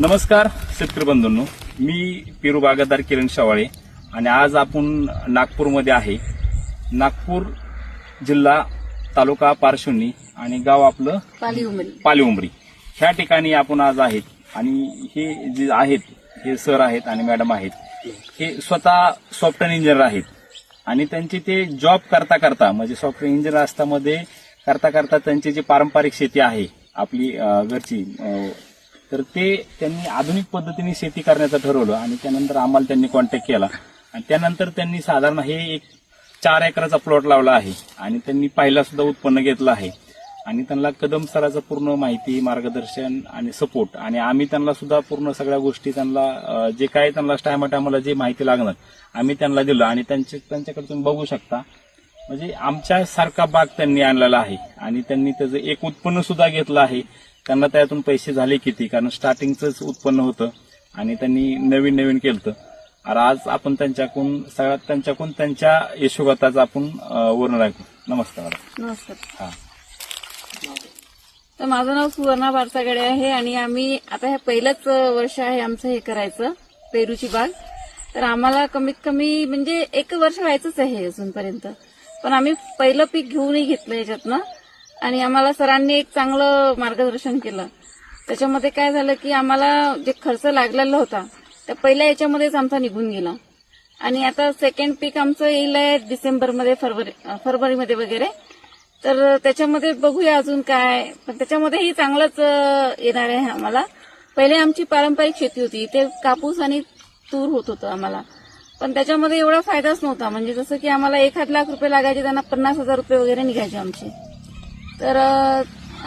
नमस्कार शेतकरी बंधूंनो. मी पेरू बागायतदार किरण शवाळे आणि आज आपण नागपूरमध्ये आहे. नागपूर जिल्हा तालुका पारशिवनी आणि गाव आपलं पाली उमरी. पाली उमरी. ह्या ठिकाणी आपण आज आहेत आणि हे जे आहेत हे सर आहेत आणि मॅडम आहेत हे स्वतः सॉफ्टवेअर इंजिनियर आहेत. आणि त्यांची ते जॉब करता करता म्हणजे सॉफ्टवेअर इंजिनियर असतामध्ये करता करता त्यांची जी पारंपरिक शेती आहे आपली घरची तर ते त्यांनी आधुनिक पद्धतीने शेती करण्याचं ठरवलं आणि त्यानंतर आम्हाला त्यांनी कॉन्टॅक्ट केला. आणि त्यानंतर त्यांनी साधारण हे एक चार एकराचा प्लॉट लावला आहे आणि त्यांनी पहिला सुद्धा उत्पन्न घेतलं आहे. आणि त्यांना कदम सराचं पूर्ण माहिती मार्गदर्शन आणि सपोर्ट आणि आम्ही त्यांना सुद्धा पूर्ण सगळ्या गोष्टी त्यांना जे काय त्यांना टायमा टायमाला जे माहिती लागणार आम्ही त्यांना दिलं. आणि त्यांचे त्यांच्याकडे तुम्ही बघू शकता. म्हणजे आमच्यासारखा बाग त्यांनी आणलेला आहे. आणि त्यांनी त्याचं एक उत्पन्न सुद्धा घेतलं आहे. त्यांना त्यातून पैसे झाले किती? कारण स्टार्टिंगच उत्पन्न होतं आणि त्यांनी नवीन नवीन केलं आणि आज आपण त्यांच्याकडून सगळ्यात त्यांच्याकडून त्यांच्या यशोगाताचं आपण वर्णन ऐकू नमस्कार नमस्कार. हा. तर माझं नाव सुवर्णा बारसागडे आहे आणि आम्ही आता हे पहिलंच वर्ष आहे आमचं हे करायचं पेरूची बाग. तर आम्हाला कमीत कमी म्हणजे एक वर्ष व्हायचंच आहे अजूनपर्यंत. पण आम्ही पहिलं पीक घेऊनही घेतलं याच्यातनं. आणि आम्हाला सरांनी एक चांगलं मार्गदर्शन केलं. त्याच्यामध्ये काय झालं की आम्हाला जे खर्च लागलेला होता त्या पहिल्या याच्यामध्येच आमचा निघून गेला. आणि आता सेकंड पीक आमचं येईल आहे डिसेंबरमध्ये फरवरी फरवरीमध्ये वगैरे. तर त्याच्यामध्ये बघूया अजून काय. पण त्याच्यामध्येही चांगलंच येणार आहे आम्हाला. पहिले आमची पारंपरिक शेती होती. ते कापूस आणि तूर होत होतं आम्हाला. पण त्याच्यामध्ये एवढा फायदाच नव्हता. म्हणजे जसं की आम्हाला एखाद लाख रुपये लागायचे त्यांना पन्नास हजार रुपये वगैरे निघायचे आमचे. तर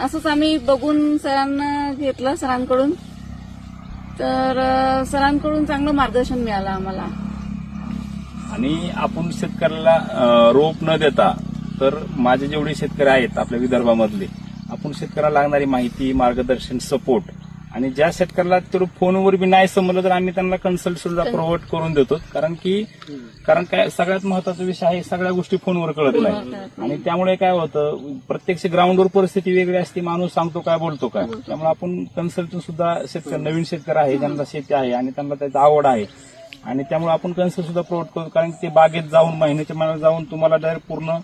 असंच आम्ही बघून सरांना घेतलं सरांकडून. तर सरांकडून चांगलं मार्गदर्शन मिळालं आम्हाला. आणि आपण शेतकऱ्याला रोप न देता तर माझे जेवढे शेतकरी आहेत आपल्या विदर्भामधले आपण शेतकऱ्याला लागणारी माहिती मार्गदर्शन सपोर्ट आणि ज्या शेतकऱ्याला तर फोनवर बी नाही समजलं तर आम्ही त्यांना कन्सल्ट सुद्धा प्रोव्हाइड करून देतो. कारण की कारण काय सगळ्यात महत्त्वाचा विषय आहे सगळ्या गोष्टी फोनवर कळत नाही. आणि त्यामुळे काय होतं प्रत्यक्ष ग्राउंडवर परिस्थिती वेगळी असते माणूस सांगतो काय बोलतो काय. त्यामुळे आपण कन्सल्टून सुद्धा शेतकरी नवीन शेतकरी आहे ज्यांना शेती आहे आणि त्यांना त्याची आवड आहे. आणि त्यामुळे आपण कन्सल्ट सुद्धा प्रोव्हाइड करतो. कारण ते बागेत जाऊन महिन्याच्या महिन्यात जाऊन तुम्हाला डायरेक्ट पूर्ण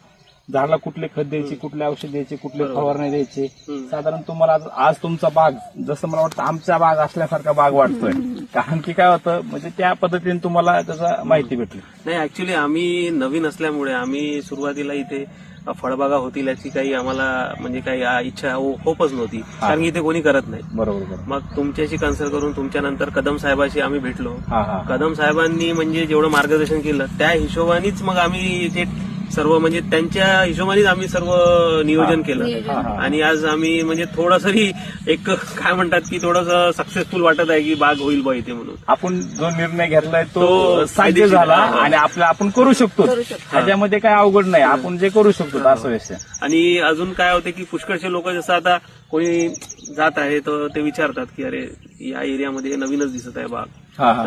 झाडाला कुठले खत द्यायचे कुठले औषध द्यायचे कुठले फवारणी द्यायचे. साधारण तुम्हाला आज- तुमचा बाग जसं मला वाटतं आमचा बाग असल्यासारखा बाग वाटतोय. कारण की काय होतं म्हणजे त्या पद्धतीने तुम्हाला त्याचा माहिती भेटली. नाही ऍक्च्युली आम्ही नवीन असल्यामुळे आम्ही सुरुवातीला इथे फळबागा होतील याची काही आम्हाला म्हणजे काही इच्छा हो- होपच नव्हती. कारण इथे कोणी करत नाही. बरोबर मग तुमच्याशी कन्सल्ट करून तुमच्या नंतर कदम साहेबाशी आम्ही भेटलो. कदम साहेबांनी म्हणजे जेवढं मार्गदर्शन केलं त्या हिशोबानेच मग आम्ही इथे सर्व म्हणजे त्यांच्या हिशोबानेच आम्ही सर्व नियोजन केलं. आणि आज आम्ही म्हणजे थोडंसरी एक काय म्हणतात की थोडंसं सक्सेसफुल वाटत आहे की बाग होईल बा इथे म्हणून. आपण जो निर्णय घेतलाय तो तो साध्य झाला. आणि आपलं आपण करू शकतो. त्याच्यामध्ये काय अवघड नाही. आपण जे करू शकतो असं विषय आणि अजून काय होते की पुष्कळचे लोक जसं आता कोणी जात आहे तर ते विचारतात की अरे या एरियामध्ये नवीनच दिसत आहे बाग.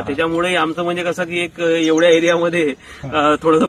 त्याच्यामुळे आमचं म्हणजे कसं की एक एवढ्या एरियामध्ये थोडंसं